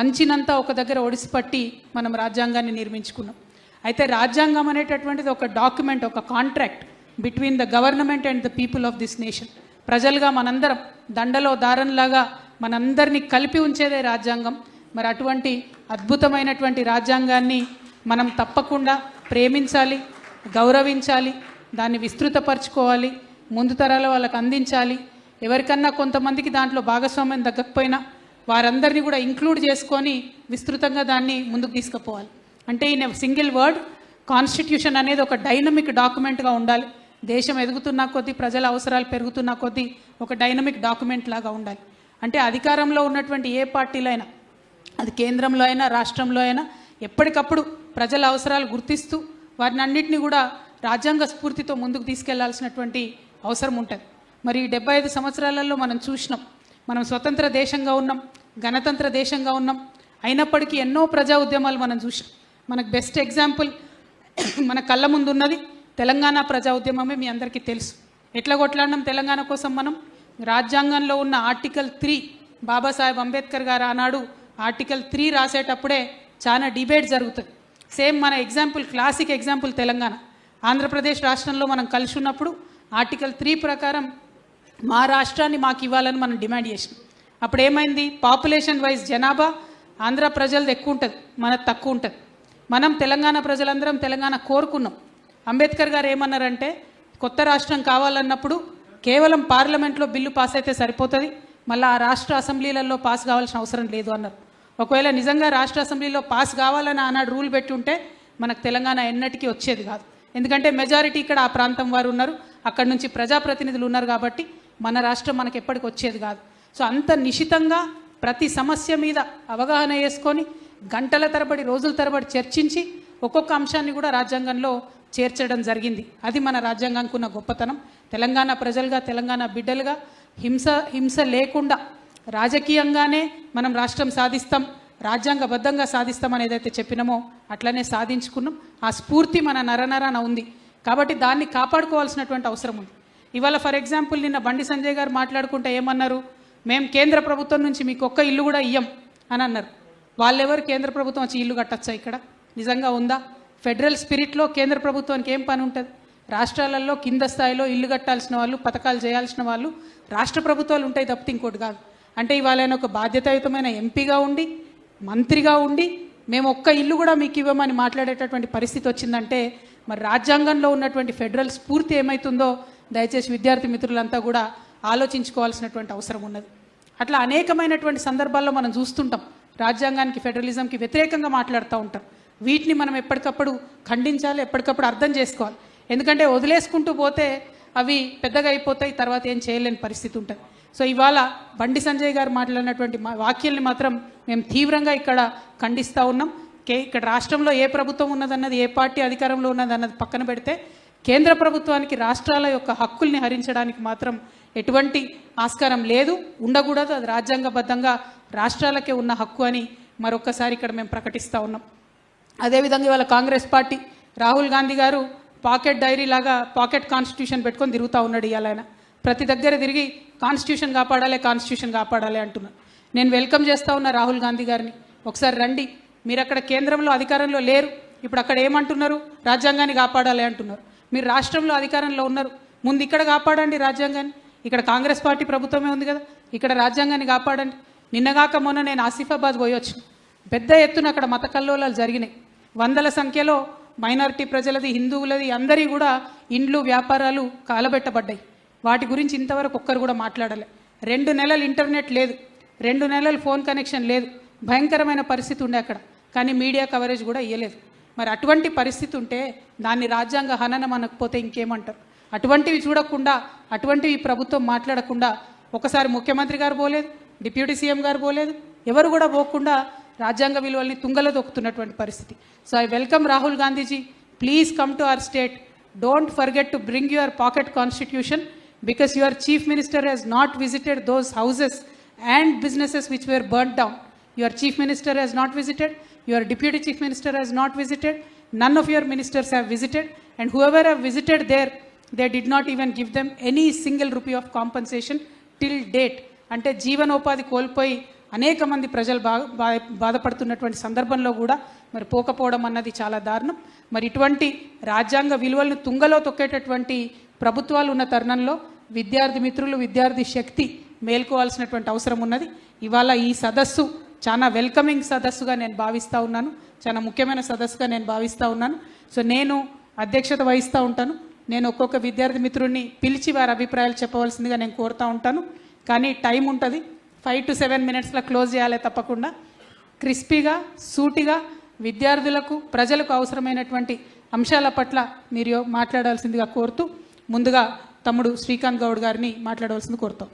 మంచినంతా ఒక దగ్గర ఒడిసిపట్టి మనం రాజ్యాంగాన్ని నిర్మించుకున్నాం. అయితే రాజ్యాంగం అనేటటువంటిది ఒక డాక్యుమెంట్ ఒక contract between the government and the people of this nation ప్రజలుగా మనందరం దండలో దారంలాగా మనందరినీ కలిపి ఉంచేదే రాజ్యాంగం. మరి అటువంటి అద్భుతమైనటువంటి రాజ్యాంగాన్ని మనం తప్పకుండా ప్రేమించాలి గౌరవించాలి దాన్ని విస్తృతపరచుకోవాలి ముందు తరాల వాళ్ళకు అందించాలి. ఎవరికన్నా కొంతమందికి దాంట్లో భాగస్వామ్యం తగ్గకపోయినా వారందరినీ కూడా ఇంక్లూడ్ చేసుకొని విస్తృతంగా దాన్ని ముందుకు తీసుకుపోవాలి. అంటే ఈయన సింగిల్ వర్డ్ కాన్స్టిట్యూషన్ అనేది ఒక డైనమిక్ డాక్యుమెంట్గా ఉండాలి. దేశం ఎదుగుతున్న కొద్దీ ప్రజల అవసరాలు పెరుగుతున్న కొద్దీ ఒక డైనమిక్ డాక్యుమెంట్ లాగా ఉండాలి. అంటే అధికారంలో ఉన్నటువంటి ఏ పార్టీలో అయినా అది కేంద్రంలో అయినా రాష్ట్రంలో అయినా ఎప్పటికప్పుడు ప్రజల అవసరాలు గుర్తిస్తూ వారిని అన్నింటినీ కూడా రాజ్యాంగ స్ఫూర్తితో ముందుకు తీసుకెళ్ళాల్సినటువంటి అవసరం ఉంటుంది. మరి ఈ డెబ్బై ఐదు సంవత్సరాలలో మనం చూసినాం మనం స్వతంత్ర దేశంగా ఉన్నాం గణతంత్ర దేశంగా ఉన్నాం. అయినప్పటికీ ఎన్నో ప్రజా ఉద్యమాలు మనం చూసాం మనకు బెస్ట్ ఎగ్జాంపుల్ మన కళ్ళ ముందు ఉన్నది తెలంగాణ ప్రజా ఉద్యమమే మీ అందరికీ తెలుసు. ఎట్లా కొట్లాడినాం తెలంగాణ కోసం మనం? రాజ్యాంగంలో ఉన్న ఆర్టికల్ త్రీ బాబాసాహెబ్ అంబేద్కర్ గారు ఆనాడు ఆర్టికల్ త్రీ రాసేటప్పుడే చాలా డిబేట్ జరుగుతుంది. సేమ్ మన example classic example Telangana. Andhra Pradesh రాష్ట్రంలో మనం కలిసి ఉన్నప్పుడు ఆర్టికల్ త్రీ ప్రకారం మా రాష్ట్రాన్ని మాకు ఇవ్వాలని మనం డిమాండ్ చేసినాం. అప్పుడు ఏమైంది పాపులేషన్ వైజ్ జనాభా ఆంధ్ర ప్రజలది ఎక్కువ ఉంటుంది మనది తక్కువ ఉంటుంది. మనం తెలంగాణ ప్రజలందరం తెలంగాణ కోరుకున్నాం. అంబేద్కర్ గారు ఏమన్నారంటే కొత్త రాష్ట్రం కావాలన్నప్పుడు కేవలం పార్లమెంట్లో బిల్లు పాస్ అయితే సరిపోతుంది మళ్ళీ ఆ రాష్ట్ర అసెంబ్లీలలో పాస్ కావాల్సిన అవసరం లేదు అన్నారు. ఒకవేళ నిజంగా రాష్ట్ర అసెంబ్లీలో పాస్ కావాలని ఆనాడు రూల్ పెట్టి ఉంటే మనకు తెలంగాణ ఎన్నటికీ వచ్చేది కాదు. ఎందుకంటే మెజారిటీ ఇక్కడ ఆ ప్రాంతం వారు ఉన్నారు అక్కడ నుంచి ప్రజాప్రతినిధులు ఉన్నారు కాబట్టి మన రాష్ట్రం మనకి ఎప్పటికి వచ్చేది కాదు. సో అంత నిశితంగా ప్రతి సమస్య మీద అవగాహన చేసుకొని గంటల తరబడి రోజుల తరబడి చర్చించి ఒక్కొక్క అంశాన్ని కూడా రాజ్యాంగంలో చేర్చడం జరిగింది. అది మన రాజ్యాంగంకున్న గొప్పతనం. తెలంగాణ ప్రజలుగా తెలంగాణ బిడ్డలుగా హింస హింస లేకుండా రాజకీయంగానే మనం రాష్ట్రం సాధిస్తాం రాజ్యాంగబద్ధంగా సాధిస్తాం ఏదైతే చెప్పినామో అట్లనే సాధించుకున్నాం. ఆ స్ఫూర్తి మన నరనరాన ఉంది. కాబట్టి దాన్ని కాపాడుకోవాల్సినటువంటి అవసరం ఉంది. ఇవాళ ఫర్ ఎగ్జాంపుల్ నిన్న బండి సంజయ్ గారు మాట్లాడుకుంటే ఏమన్నారు? మేము కేంద్ర ప్రభుత్వం నుంచి మీకు ఒక్క ఇల్లు కూడా ఇయ్యం అని అన్నారు. వాళ్ళెవరు కేంద్ర ప్రభుత్వం వచ్చి ఇల్లు కట్టచ్చా ఇక్కడ? నిజంగా ఉందా? ఫెడరల్ స్పిరిట్లో కేంద్ర ప్రభుత్వానికి ఏం పని ఉంటుంది? రాష్ట్రాలలో కింద స్థాయిలో ఇల్లు కట్టాల్సిన వాళ్ళు పథకాలు చేయాల్సిన వాళ్ళు రాష్ట్ర ప్రభుత్వాలు ఉంటాయి తప్పితే ఇంకోటి కాదు. అంటే ఇవాళ ఆయన ఒక బాధ్యతాయుతమైన ఎంపీగా ఉండి మంత్రిగా ఉండి మేము ఒక్క ఇల్లు కూడా మీకు ఇవ్వమని మాట్లాడేటటువంటి పరిస్థితి వచ్చిందంటే మరి రాజ్యాంగంలో ఉన్నటువంటి ఫెడరల్ స్ఫూర్తి ఏమవుతుందో దయచేసి విద్యార్థి మిత్రులంతా కూడా ఆలోచించుకోవాల్సినటువంటి అవసరం ఉన్నది. అట్లా అనేకమైనటువంటి సందర్భాల్లో మనం చూస్తుంటాం. రాజ్యాంగానికి ఫెడరలిజంకి వ్యతిరేకంగా మాట్లాడుతూ ఉంటాం. వీటిని మనం ఎప్పటికప్పుడు ఖండించాలి ఎప్పటికప్పుడు అర్థం చేసుకోవాలి. ఎందుకంటే వదిలేసుకుంటూ పోతే అవి పెద్దగా అయిపోతాయి తర్వాత ఏం చేయలేని పరిస్థితి ఉంటుంది. సో ఇవాళ బండి సంజయ్ గారు మాట్లాడినటువంటి మా వాక్యాల్ని మాత్రం మేము తీవ్రంగా ఇక్కడ ఖండిస్తూ ఉన్నాం. కే ఇక్కడ రాష్ట్రంలో ఏ ప్రభుత్వం ఉన్నదన్నది ఏ పార్టీ అధికారంలో ఉన్నదన్నది పక్కన పెడితే కేంద్ర ప్రభుత్వానికి రాష్ట్రాల యొక్క హక్కుల్ని హరించడానికి మాత్రం ఎటువంటి ఆస్కారం లేదు. ఉండకూడదు. అది రాజ్యాంగబద్ధంగా రాష్ట్రాలకే ఉన్న హక్కు అని మరొకసారి ఇక్కడ మేము ప్రకటిస్తూ ఉన్నాం. అదేవిధంగా ఇవాళ కాంగ్రెస్ పార్టీ రాహుల్ గాంధీ గారు పాకెట్ డైరీ లాగా పాకెట్ కాన్స్టిట్యూషన్ పెట్టుకొని తిరుగుతూ ఉన్నాడు ఇవాళ ఆయన. ప్రతి దగ్గర తిరిగి కాన్స్టిట్యూషన్ కాపాడాలి కాన్స్టిట్యూషన్ కాపాడాలి అంటున్నారు. నేను వెల్కమ్ చేస్తూ ఉన్నా రాహుల్ గాంధీ గారిని. ఒకసారి రండి. మీరు అక్కడ కేంద్రంలో అధికారంలో లేరు. ఇప్పుడు అక్కడ ఏమంటున్నారు? రాజ్యాంగాన్ని కాపాడాలి అంటున్నారు. మీరు రాష్ట్రంలో అధికారంలో ఉన్నారు. ముందు ఇక్కడ కాపాడండి రాజ్యాంగాన్ని. ఇక్కడ కాంగ్రెస్ పార్టీ ప్రభుత్వమే ఉంది కదా. ఇక్కడ రాజ్యాంగాన్ని కాపాడండి. నిన్నగాక మొన్న నేను ఆసిఫాబాద్ పోయొచ్చు పెద్ద ఎత్తున అక్కడ మత కల్లోలాలు జరిగినాయి. వందల సంఖ్యలో మైనారిటీ ప్రజలది హిందువులది అందరి కూడా ఇండ్లు వ్యాపారాలు కాలబెట్టబడ్డాయి. వాటి గురించి ఇంతవరకు ఒక్కరు కూడా మాట్లాడలే. రెండు నెలలు ఇంటర్నెట్ లేదు. రెండు నెలలు ఫోన్ కనెక్షన్ లేదు. భయంకరమైన పరిస్థితి ఉండే అక్కడ. కానీ మీడియా కవరేజ్ కూడా ఇవ్వలేదు మరి అటువంటి పరిస్థితి ఉంటే దాన్ని రాజ్యాంగ హననం అనకపోతే ఇంకేమంటారు? అటువంటివి చూడకుండా అటువంటివి ప్రభుత్వం మాట్లాడకుండా ఒకసారి ముఖ్యమంత్రి గారు పోలేదు డిప్యూటీ సీఎం గారు పోలేదు ఎవరు కూడా పోకుండా రాజ్యాంగ విలువల్ని తుంగలో దొక్కుతున్నటువంటి పరిస్థితి. So I welcome Rahul Gandhiji. Please come to our state don't forget to bring your pocket constitution because your chief minister has not visited those houses and businesses which were burn down your chief minister has not visited your deputy chief minister has not visited, none of your ministers have visited, and whoever have visited there, they did not even give them any single rupee of compensation till date. అంటే జీవనోపాధి కోల్పోయి అనేక మంది ప్రజలు బాగా బా- బాధపడుతున్నటువంటి సందర్భంలో కూడా మరి పోకపోవడం అన్నది చాలా దారుణం మరి ఇటువంటి రాజ్యాంగ విలువలను తుంగలో తొక్కేటటువంటి ప్రభుత్వాలు ఉన్న తరుణంలో విద్యార్థి మిత్రులు విద్యార్థి శక్తి మేల్కోవాల్సినటువంటి అవసరం ఉన్నది ఇవాళ ఈ సదస్సు చాలా వెల్కమింగ్ సదస్సుగా నేను భావిస్తూ ఉన్నాను. చాలా ముఖ్యమైన సదస్సుగా నేను భావిస్తూ ఉన్నాను. సో నేను అధ్యక్షత వహిస్తూ ఉంటాను. నేను ఒక్కొక్క విద్యార్థి మిత్రుడిని పిలిచి వారి అభిప్రాయాలు చెప్పవలసిందిగా నేను కోరుతూ ఉంటాను. కానీ టైం ఉంటుంది. ఫైవ్ టు సెవెన్ మినిట్స్లో క్లోజ్ చేయాలి తప్పకుండా. క్రిస్పీగా సూటిగా విద్యార్థులకు ప్రజలకు అవసరమైనటువంటి అంశాల పట్ల మీరు మాట్లాడాల్సిందిగా కోరుతూ ముందుగా తమ్ముడు శ్రీకాంత్ గౌడ్ గారిని మాట్లాడవలసింది కోరుతాం.